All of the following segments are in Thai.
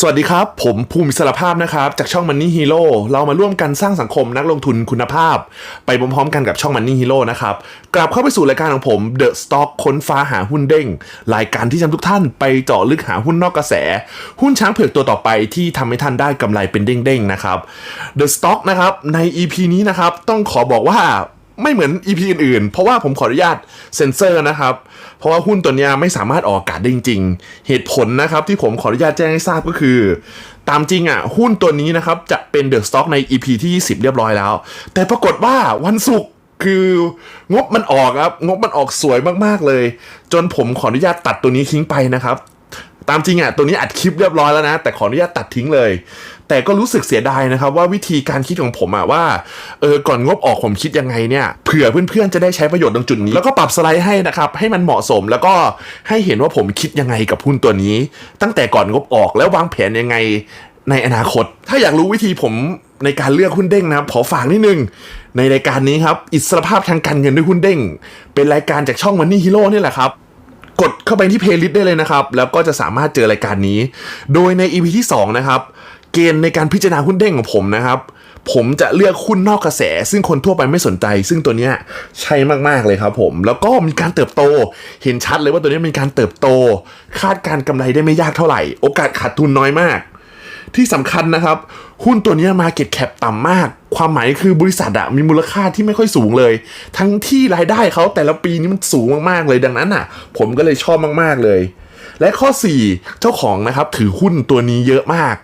สวัสดีครับ ผมภูมิสารภาพนะครับ จากช่อง Money Hero เรามาร่วมกันสร้างสังคมนักลงทุนคุณภาพ ไปพร้อมๆกันกับช่อง Money Hero นะครับ กลับเข้าไปสู่รายการของผม The Stock ค้นฟ้าหาหุ้นเด้ง รายการที่จะนำทุกท่านไปเจาะลึกหาหุ้นนอกกระแส หุ้นช้างเผือกตัวต่อไปที่ทำให้ท่านได้กำไรเป็นเด้งๆนะครับ The Stock นะครับใน EP นี้นะครับต้องขอบอกว่า ไม่เหมือน EP อื่นๆ เพราะว่าผมขออนุญาตเซ็นเซอร์นะครับ เพราะว่าหุ้นตัวนี้ไม่สามารถออกอากาศได้จริง ๆ เหตุผลนะครับที่ผมขออนุญาตแจ้งให้ทราบก็คือ ตามจริงอะ หุ้นตัวนี้นะครับจะเป็นเดอะสต็อกใน EP ที่ 20 เรียบร้อยแล้ว แต่ปรากฏว่าวันศุกร์คืองบมันออกครับ งบมันออกสวยมากๆเลย จนผมขออนุญาตตัดตัวนี้ทิ้งไปนะครับ ตามจริงอะตัวนี้อัดคลิปเรียบร้อยแล้วนะ แต่ขออนุญาตตัดทิ้งเลย แต่ก็รู้สึกเสียดายนะครับ ว่าวิธีการคิดของผมอะว่าเออก่อนงบออกผมคิดยังไงเนี่ยเผื่อเพื่อนๆจะได้ใช้ประโยชน์ตรงจุดนี้ แล้วก็ปรับสไลด์ให้นะครับให้มันเหมาะสมแล้วก็ให้เห็นว่าผมคิดยังไงกับหุ้นตัวนี้ ตั้งแต่ก่อนงบออกแล้ววางแผนยังไงในอนาคต ถ้าอยากรู้วิธีผมในการเลือกหุ้นเด้งนะครับขอฝากนิดนึง ในรายการนี้ครับ อิสรภาพทางการเงินด้วยหุ้นเด้ง เป็นรายการจากช่อง Money Hero นี่แหละครับ กดเข้าไปที่เพลย์ลิสต์ได้เลยนะครับ แล้วก็จะสามารถเจอรายการนี้ โดยใน EP ที่ 2 นะครับ เกณฑ์ในการพิจารณาหุ้นเด้งของผมนะครับ ผมจะเลือกหุ้นนอกกระแส ซึ่งคนทั่วไปไม่สนใจ ซึ่งตัวเนี้ยใช่มากๆเลยครับผม แล้วก็มีการเติบโต เห็นชัดเลยว่าตัวนี้มีการเติบโต คาดการณ์กำไรได้ไม่ยากเท่าไหร่ โอกาสขาดทุนน้อยมาก ที่สำคัญนะครับ หุ้นตัวนี้มาเก็ตแคปต่ำมาก ความหมายคือบริษัทอะมีมูลค่าที่ไม่ค่อยสูงเลย ทั้งที่รายได้เขาแต่ละปีนี้มันสูงมากๆเลยดังนั้นอะผมก็เลยชอบมากๆเลยและข้อ 4 เจ้าของนะครับถือหุ้นตัวนี้เยอะมาก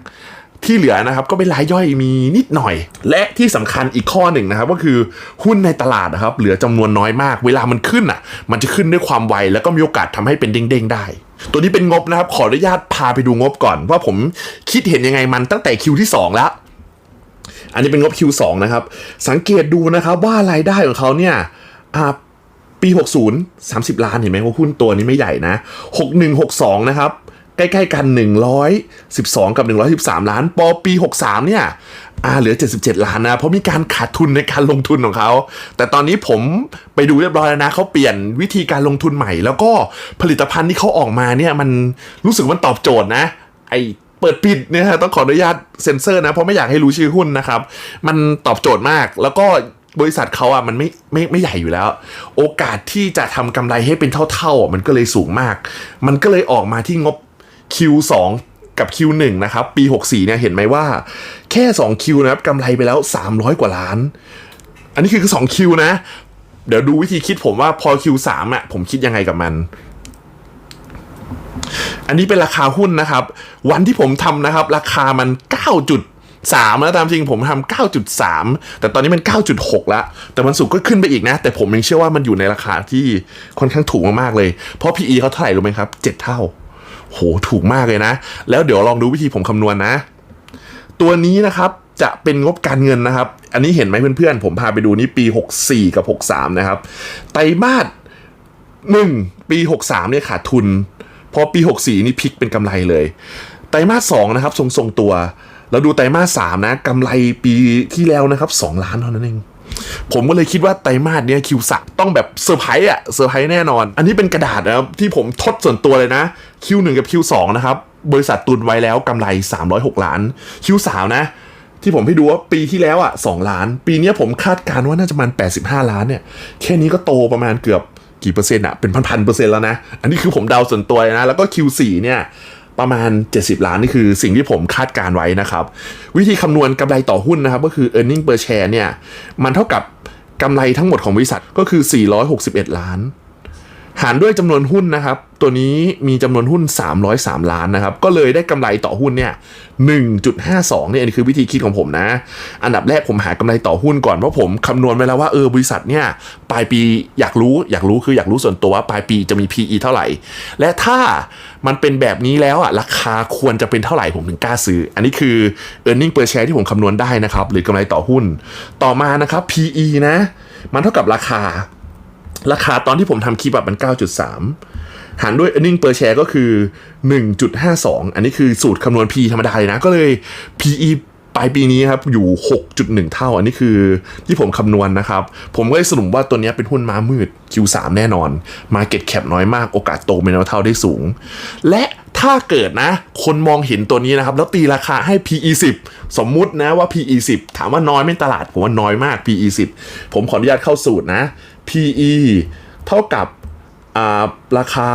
ที่เหลือนะครับก็เป็นรายย่อยมีนิดหน่อย และที่สำคัญอีกข้อหนึ่งนะครับก็คือหุ้นในตลาดนะครับเหลือจำนวนน้อยมาก เวลามันขึ้นอะ มันจะขึ้นด้วยความไวแล้วก็มีโอกาสทำให้เป็นเด้งๆได้ตัวนี้เป็นงบนะครับ ขออนุญาตพาไปดูงบก่อน ว่าผมคิดเห็นยังไงมันตั้งแต่คิวที่ 2 แล้ว อันนี้เป็นงบ Q2 นะครับ สังเกตดูนะครับว่ารายได้ของเขาเนี่ยปี 60 30 ล้านเห็นไหมว่าหุ้นตัวนี้ไม่ใหญ่นะ 6162 นะครับ ใกล้ๆกัน 112 กับ 113 ล้านปอปี 63 เนี่ยอ่าเหลือ 77 ล้านนะ เพราะมีการขาดทุนในการลงทุนของเขา แต่ตอนนี้ผมไปดูเรียบร้อยแล้วนะเขาเปลี่ยนวิธีการลงทุนใหม่ แล้วก็ผลิตภัณฑ์ที่เขาออกมาเนี่ยมันรู้สึกมันตอบโจทย์นะ ไอเปิดปิดเนี่ยฮะต้องขออนุญาตเซ็นเซอร์นะ เพราะไม่อยากให้รู้ชื่อหุ้นนะครับ มันตอบโจทย์มากแล้วก็บริษัทเขาอะมันไม่ไม่ไม่ใหญ่อยู่แล้ว โอกาสที่จะทำกำไรให้เป็นเท่าๆอะมันก็เลยสูงมาก มันก็เลยออกมาที่งบ Q2 กับ Q1 นะครับ ปี 64 เนี่ยเห็นไหมว่า แค่ 2 Q นะครับกำไรไปแล้ว 300 กว่าล้าน อันนี้คือ2 Q นะ เดี๋ยวดูวิธีคิดผมว่าพอ Q3 อะผมคิดยังไงกับมัน อันนี้เป็นราคาหุ้นนะครับ วันที่ผมทำนะครับ ราคามัน9.3แล้วตามจริงผมทำ9.3 แต่ตอนนี้มัน 9.6 แล้ว แต่วันศุกก็ขึ้นไปอีกนะ แต่ผมยังเชื่อว่ามันอยู่ในราคาที่ค่อนข้างถูกมากๆเลย เพราะ PE เขาเท่าไหร่รู้ไหมครับ 7 เท่า โหถูกมากเลยนะ แล้วเดี๋ยวลองดูวิธีผมคำนวณนะ ตัวนี้นะครับจะเป็นงบการเงินนะครับ อันนี้เห็นไหมเพื่อนๆ ผมพาไปดูนี่ปี 64 กับ 63 นะครับ ไตรมาสหนึ่งปี 63เนี่ยขาดทุน พอปี 64 นี่พลิกเป็นกำไรเลย ไตรมาส2นะครับทรงๆตัว แล้วดูไตรมาส3นะกำไรปีที่แล้วนะครับ 2 ล้านเท่านั้นเอง ผมก็เลยคิดว่าไตรมาสเนี้ยคิวสักต้องแบบเซอร์ไพรส์อะเซอร์ไพรส์แน่นอน อันนี้เป็นกระดาษนะครับที่ผมทดส่วนตัวเลยนะ Q1 กับ Q2 นะครับบริษัทตุนไว้แล้วกำไร 306 ล้าน Q3 นะที่ผมให้ดูว่าปีที่แล้วอะ2ล้าน ปีนี้ผมคาดการณ์ว่าน่าจะประมัน 85 ล้านเนี่ย แค่นี้ก็โตประมาณเกือบกี่เปอร์เซ็นต์อะเป็นพันๆเปอร์เซ็นต์แล้วนะ อันนี้คือผมเดาส่วนตัวนะ แล้วก็ Q4 เนี่ย ประมาณ 70 ล้าน นี่คือสิ่งที่ผมคาดการไว้นะครับ วิธีคำนวณกำไรต่อหุ้นนะครับ ก็คือ e a r n i n g per share เนี่ย มันเท่ากับกำไรทั้งหมดของบริษัทก็คือ 461 ล้าน หารด้วยจำนวนหุ้นนะครับ ตัวนี้มีจำนวนหุ้น 303 ล้านนะครับ ก็เลยได้กำไรต่อหุ้นเนี่ย 1.52เนี่ยอันนี้คือวิธีคิดของผมนะ อันดับแรกผมหากำไรต่อหุ้นก่อน เพราะผมคำนวณไว้แล้วว่าเออบริษัทเนี่ยปลายปีอยากรู้อยากรู้คืออยากรู้ส่วนตัวว่าปลายปีจะมี PE เท่าไหร่ และถ้ามันเป็นแบบนี้แล้วอะราคาควรจะเป็นเท่าไหร่ผมถึงกล้าซื้อ อันนี้คือ e a r n i n g per share ที่ผมคำนวณได้นะครับหรือกำไรต่อหุ้น ต่อมานะครับ PE นะ มันเท่ากับราคา ราคาตอนที่ผมทำคลิปแบบมัน 9.3 หารด้วย earning per share ก็คือ 1.52 อันนี้คือสูตรคำนวณ P ธรรมดาเลยนะ ก็เลย PE ปลายปีนี้ครับอยู่ 6.1 เท่า อันนี้คือที่ผมคำนวณนะครับ ผมก็เลยสรุปว่าตัวนี้เป็นหุ้นม้ามืด Q3 แน่นอน Market Cap น้อยมากโอกาสโตเป็นเท่าได้สูง และถ้าเกิดนะ คนมองเห็นตัวนี้นะครับ แล้วตีราคาให้ PE 10 สมมุตินะว่า PE 10 ถามว่าน้อยไหม่ตลาด ผมว่าน้อยมาก PE 10 ผมขออนุญาตเข้าสูตรนะ PE เท่ากับอ่าราคา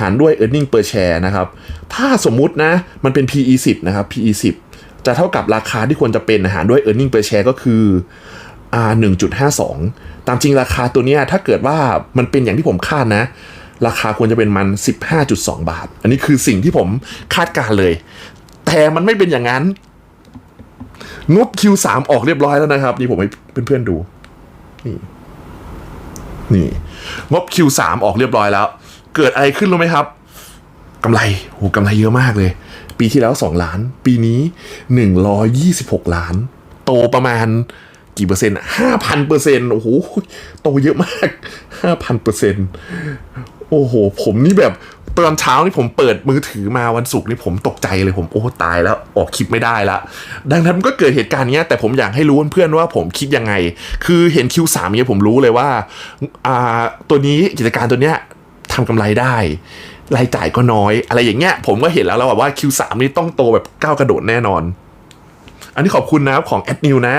หารด้วย e a r n i n g per share นะครับ ถ้าสมมุตินะ มันเป็น PE 10 นะครับ PE 10 จะเท่ากับราคาที่ควรจะเป็นหารด้วย e a r n i n g per share ก็คืออ่า1.52 ตามจริงราคาตัวนี้ถ้าเกิดว่ามันเป็นอย่างที่ผมคาดนะ ราคาควรจะเป็นมัน 15.2 บาท อันนี้คือสิ่งที่ผมคาดการเลย แต่มันไม่เป็นอย่างนั้น งบ Q3 ออกเรียบร้อยแล้วนะครับ นี่ผมให้เพื่อนๆดู นี่นี่งบ Q3 ออกเรียบร้อยแล้ว เกิดอะไรขึ้นรู้ไหมครับกำไรโหกำไรเยอะมากเลย ปีที่แล้ว 2 ล้าน ปีนี้ 126 ล้าน โตประมาณกี่เปอร์เซ็นต์ห้าพันเปอร์เซ็นต์โอ้โห โตเยอะมากห้าพันเปอร์เซ็นต์โอ้โห ผมนี่แบบตอนเช้านี่ผมเปิดมือถือมาวันศุกร์นี่ผมตกใจเลยผมโอ้ตายแล้วออกคลิปไม่ได้ละ ดังนั้นก็เกิดเหตุการณ์เนี้ยแต่ผมอยากให้รู้เพื่อนๆว่าผมคิดยังไง คือเห็น Q3 เนี่ยผมรู้เลยว่าอ่าตัวนี้กิจการตัวเนี้ยทำกำไรได้ รายจ่ายก็น้อย อะไรอย่างเงี้ย ผมก็เห็นแล้วแล้วว่า Q3 นี่ต้องโตแบบก้าวกระโดดแน่นอน อันนี้ขอบคุณนะครับของแอดนิวนะ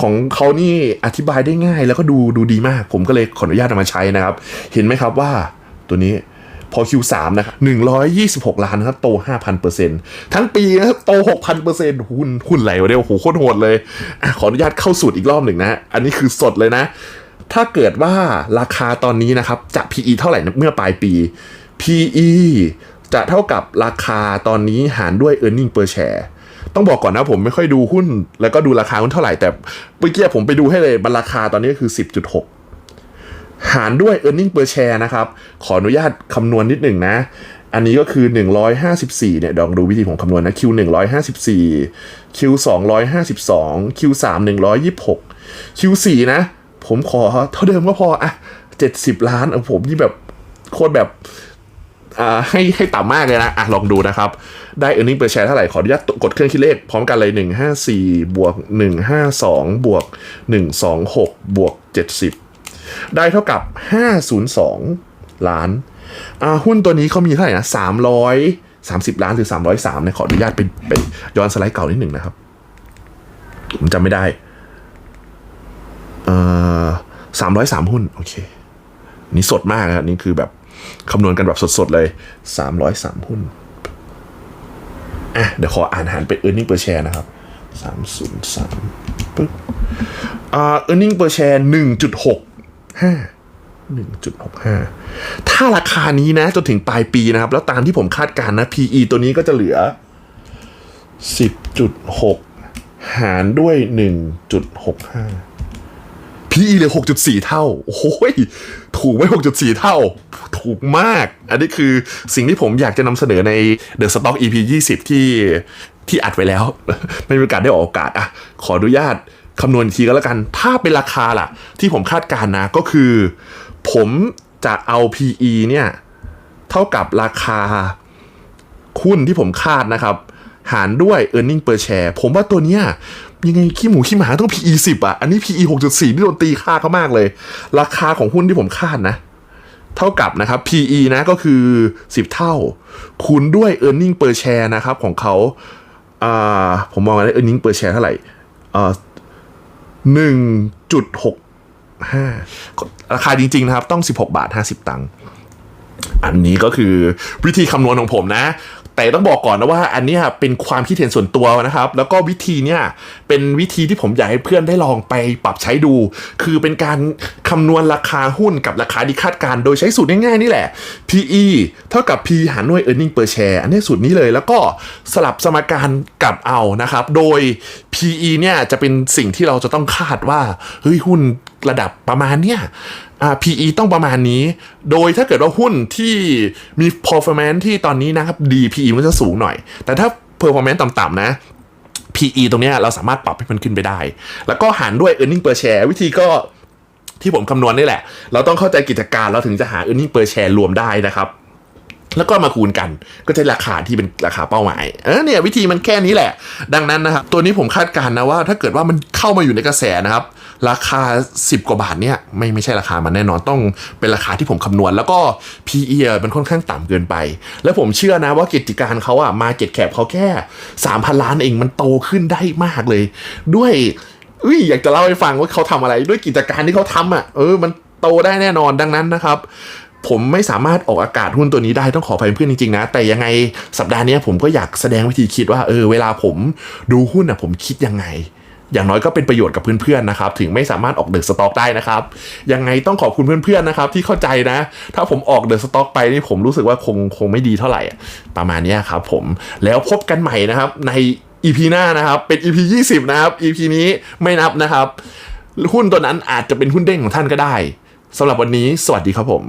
ของเขานี่อธิบายได้ง่ายแล้วก็ดูดูดีมาก ผมก็เลยขออนุญาตเอามาใช้นะครับ เห็นไหมครับว่าตัวนี้พอ Q3 นะครับ126 ล้านนะครับ โต 5,000%ทั้งปีนะครับ โต 6,000%หุ้นหุ้นไหลวะเนี่ยโอ้โหโคตรโหดเลยอขออนุญาตเข้าสูตรอีกรอบหนึ่งนะ อันนี้คือสดเลยนะ ถ้าเกิดว่าราคาตอนนี้นะครับ จะ PE เท่าไหร่เมื่อปลายปี PE จะเท่ากับราคาตอนนี้หารด้วย e a r n i n g per share ต้องบอกก่อนนะผมไม่ค่อยดูหุ้น แล้วก็ดูราคาหุ้นเท่าไหร่ แต่เมื่อกี้ผมไปดูให้เลยมันราคาตอนนี้ก็คือ 10.6 หารด้วย e a r n i n g per share นะครับ ขออนุญาตคำนวณนิดหนึ่งนะ อันนี้ก็คือ 154 เนี่ยลองดูวิธีผมคำนวณนะ Q 154 Q 252 Q 3 126 Q 4นะ ผมขอเท่าเดิมก็พออะ70 ล้านอผมนี่แบบโคตรแบบ ให้ให้ต่ำมากเลยนะอะลองดูนะครับ ได้ e a r n i n g per share เท่าไหร่ ขออนุญาตกดเครื่องคิดเลขพร้อมกันเลย 154 บวก 152 บวก 126 บวก 70 ได้เท่ากับ 502 ล้านอ่าหุ้นตัวนี้เขามีเท่าไหร่นะ330 ล้านหรือ 303เนี่ยขออนุญาตไปไปย้อนสไลด์เก่านิดหนึ่งนะครับ ผมจำไม่ได้เอ่อ303 หุ้น โอเค นี่สดมากนะนี่คือแบบ คำนวณกันแบบสดๆเลย 303 หุ้น อะ เดี๋ยวขออ่านหารเป็น e a r n i n g per share นะครับ 303ปึ๊บอ่า e a r n i n g per share 1.65 1.65 ถ้าราคานี้นะ จนถึงปลายปีนะครับ แล้วตามที่ผมคาดการณ์นะ PE ตัวนี้ก็จะเหลือ 10.6 หารด้วย 1.65 PE เหลือ 6.4 เท่า โอ้ยถูกไหม6.4 เท่า ถูกมาก อันนี้คือสิ่งที่ผมอยากจะนำเสนอใน The Stock EP 20 ที่ที่อัดไว้แล้ว ไม่มีโอกาสได้ออกอากาศอะขออนุญาตคำนวณทีก็แล้วกัน ถ้าเป็นราคาล่ะ ที่ผมคาดการณ์นะก็คือ ผมจะเอา PE เนี่ย เท่ากับราคาหุ้นที่ผมคาดนะครับ หารด้วย e a r n i n g per share ผมว่าตัวเนี้ยยังไงขี้หมูขี้หมาต้อง PE 10 อะ อันนี้ PE 6.4นี่โดนตีค่าเขามากเลย ราคาของหุ้นที่ผมคาดนะ เท่ากับนะครับ PE นะก็คือ 10 เท่า คูณด้วย e a r n i n g per share นะครับของเขาอ่าผมมองว่า e a r n i n g per share เท่าไหร่หนึ่งจุดหกห้าราคาจริง ๆ นะครับ ต้อง 16 บาท 50 ตังค์อันนี้ก็คือวิธีคำนวณของผมนะ แต่ต้องบอกก่อนนะว่าอันนี้เป็นความคิดเห็นส่วนตัวนะครับ แล้วก็วิธีเนี่ยเป็นวิธีที่ผมอยากให้เพื่อนได้ลองไปปรับใช้ดู คือเป็นการคำนวณราคาหุ้นกับราคาที่คาดการ โดยใช้สูตรง่ายๆนี่แหละ PE เท่ากับ P หารด้วย earning per share อันนี้สูตรนี้เลยแล้วก็สลับสมการกลับเอานะครับ โดย PE เนี่ยจะเป็นสิ่งที่เราจะต้องคาดว่าเฮ้ยหุ้น ระดับประมาณเนี้ย PE ต้องประมาณนี้ โดยถ้าเกิดว่าหุ้นที่มี performance ที่ตอนนี้นะครับดี PE มันจะสูงหน่อย แต่ถ้า performance ต่ำๆนะ PE ตรงเนี้ยเราสามารถปรับให้มันขึ้นไปได้ แล้วก็หารด้วย earning per share วิธีก็ที่ผมคำนวณนี่แหละ เราต้องเข้าใจกิจการเราถึงจะหา earning per share รวมได้นะครับแล้วก็มาคูณกันก็จะราคาที่เป็นราคาเป้าหมายเออเนี่ยวิธีมันแค่นี้แหละ ดังนั้นนะครับตัวนี้ผมคาดการณ์นะว่า ถ้าเกิดว่ามันเข้ามาอยู่ในกระแสนะครับ ราคา 10 กว่าบาทเนี่ยไม่ไม่ใช่ราคามันแน่นอนต้องเป็นราคาที่ผมคำนวณ แล้วก็ PE มันค่อนข้างต่ำเกินไป แล้วผมเชื่อนะว่ากิจการเขาอะมาเก็ตแคปเขาแค่ 3,000 ล้านเองมันโตขึ้นได้มากเลย ด้วยอุ้ยอยากจะเล่าให้ฟังว่าเขาทำอะไร ด้วยกิจการที่เขาทำอะเออมันโตได้แน่นอนดังนั้นนะครับผมไม่สามารถออกอากาศหุ้นตัวนี้ได้ต้องขออภัยเพื่อนจริงๆนะ แต่ยังไงสัปดาห์นี้ผมก็อยากแสดงวิธีคิดว่าเออเวลาผมดูหุ้นอะผมคิดยังไง อย่างน้อยก็เป็นประโยชน์กับเพื่อนๆนะครับถึงไม่สามารถออกเดอะสต็อกได้นะครับยังไงต้องขอบคุณเพื่อนๆนะครับที่เข้าใจนะ ถ้าผมออกเดอะสต็อกไปนี่ผมรู้สึกว่าคงคงไม่ดีเท่าไหร่อประมาณนี้ครับผมแล้วพบกันใหม่นะครับใน EP หน้านะครับเป็น EP 20 นะครับ EP นี้ไม่นับนะครับ หุ้นตัวนั้นอาจจะเป็นหุ้นเด้งของท่านก็ได้สำหรับวันนี้ สวัสดีครับผม